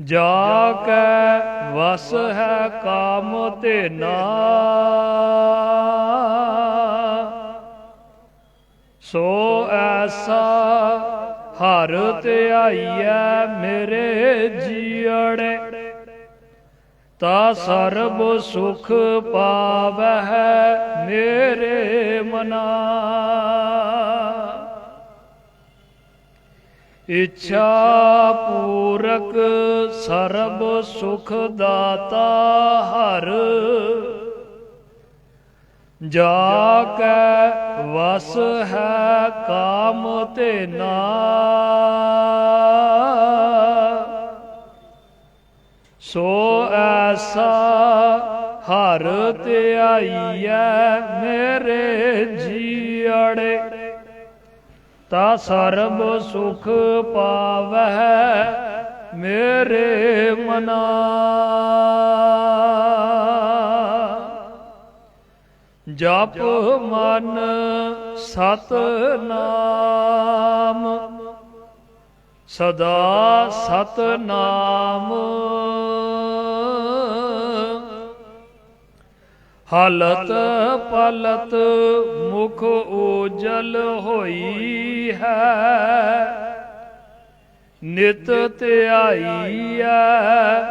ਜਾ ਕੈ ਵਸ ਹੈ ਕਾਮ ਤੇ ਨਾ ਸੋ ਐਸਾ ਹਰ ਤੇ ਧਿਆਈਐ ਮੇਰੇ ਜੀੜੇ ਤਾ ਸਰਬ ਸੁਖ ਪਾਵਹਿ ਮੇਰੇ ਮਨਾ। ਇੱਛਾ ਪੂਰਕ ਸਰਬ ਸੁਖ ਦਾਤਾ ਹਰ। ਜਾ ਕੈ ਵਸ ਹੈ ਕਾਮ ਤੇ ਨਾ। ਸੋ ਐਸਾ ਹਰ ਤੇ ਧਿਆਈਐ ਮੇਰੇ ਜੀਅੜੇ। ਤਾ ਸਰਬ ਸੁਖ ਪਾਵਹਿ ਮੇਰੇ ਮਨਾ। ਜਪ ਮਨ ਸਤ ਨਾਮ ਸਦਾ ਸਤ ਨਾਮ ਹਾਲਤ ਪਲਤ ਮੁਖ ਉਜਲ ਹੋਈ ਹੈ। ਨਿਤ ਹੈ।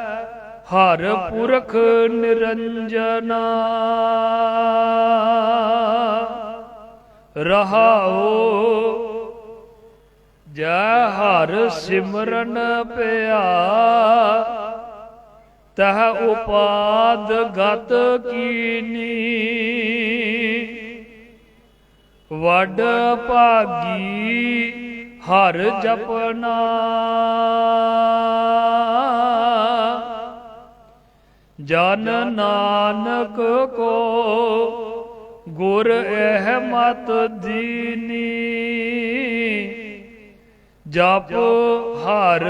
ਹਰ ਪੁਰਖ ਨਿਰੰਜਨਾ। ਰਹਾਓ ਜੈ ਹਰ ਸਿਮਰਨ ਪਿਆ। ਤਹ ਉਪਾਦ ਗਤ ਕੀਨੀ। ਵੱਡ ਭਾਗੀ ਹਰ ਜਪਨਾ। ਜਨ ਨਾਨਕ ਕੋ ਗੁਰ ਇਹ ਮਤ ਦੀਨੀ। ਜਪ ਹਰ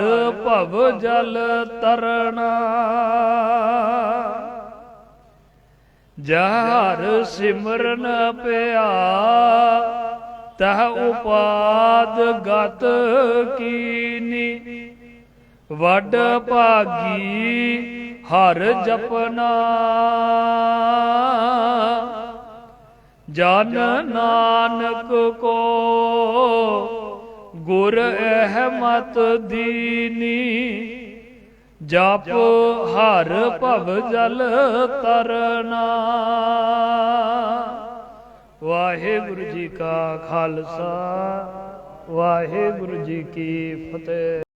ਭਵ ਜਲ ਤਰਣਾ ਜਹਰ ਸਿਮਰਨ ਪਿਆ, ਤਹ ਉਪਾਦ ਗਤ ਕੀਨੀ। ਵੱਡ ਭਾਗੀ ਹਰ ਜਪਨਾ। ਜਨ ਨਾਨਕ ਕੋ ਗੁਰ ਇਹ ਮਤ ਦੀਨੀ, ਜਪ ਹਰ ਭਵ ਜਲ ਤਰਨਾ। ਵਾਹਿਗੁਰੂ ਜੀ ਕਾ ਖਾਲਸਾ, ਵਾਹਿਗੁਰੂ ਜੀ ਕੀ ਫਤਿਹ।